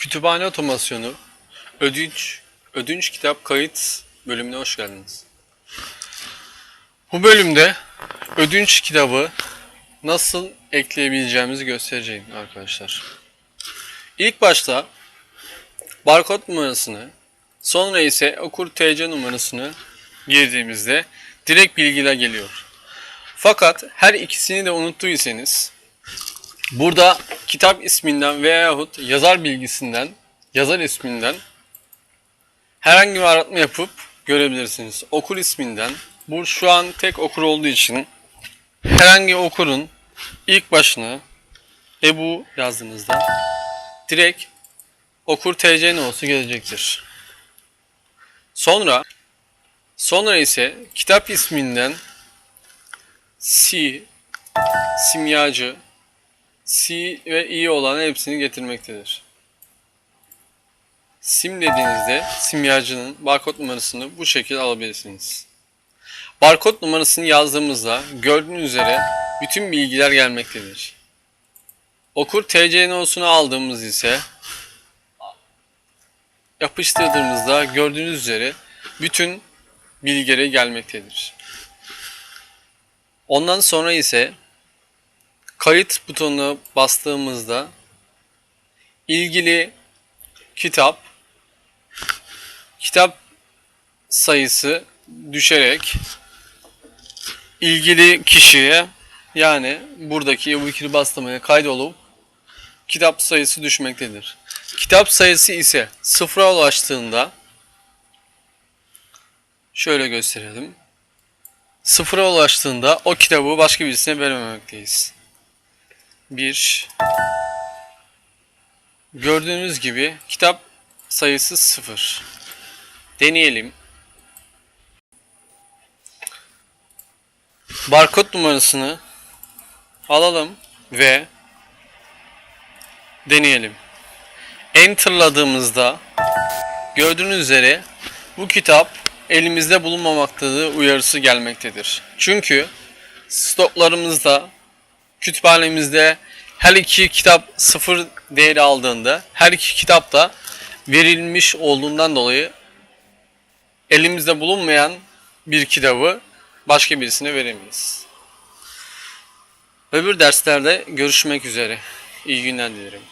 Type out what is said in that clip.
Kütüphane otomasyonu ödünç ödünç kitap kayıt bölümüne hoş geldiniz. Bu bölümde ödünç kitabı nasıl ekleyebileceğimizi göstereceğim arkadaşlar. İlk başta barkod numarasını sonra ise okur TC numarasını girdiğimizde direkt bilgiler geliyor. Fakat her ikisini de unuttuysanız Burada kitap isminden veyahut yazar bilgisinden, yazar isminden herhangi bir aratma yapıp görebilirsiniz. Okur isminden, bu şu an tek okur olduğu için herhangi okurun ilk başına Ebu yazdığınızda direkt okur TC olsa gelecektir. Sonra sonra ise kitap isminden Si, simyacı, C ve I olan hepsini getirmektedir. Sim dediğinizde simyacının barkod numarasını bu şekilde alabilirsiniz. Barkod numarasını yazdığımızda gördüğünüz üzere bütün bilgiler gelmektedir. Okur TC nosunu aldığımız ise yapıştırdığımızda gördüğünüz üzere bütün bilgileri gelmektedir. Ondan sonra ise kayıt butonuna bastığımızda ilgili kitap kitap sayısı düşerek ilgili kişiye yani buradaki Ebu Bekir Bastama'ya kaydolup kitap sayısı düşmektedir. Kitap sayısı ise sıfıra ulaştığında şöyle gösterelim. Sıfıra ulaştığında o kitabı başka birisine vermemekteyiz. 1 Gördüğünüz gibi kitap sayısı 0. Deneyelim. Barkod numarasını alalım ve deneyelim. Enter'ladığımızda gördüğünüz üzere bu kitap elimizde bulunmamaktadır uyarısı gelmektedir. Çünkü stoklarımızda kütüphanemizde her iki kitap sıfır değeri aldığında her iki kitap da verilmiş olduğundan dolayı elimizde bulunmayan bir kitabı başka birisine veremeyiz. Öbür derslerde görüşmek üzere. İyi günler dilerim.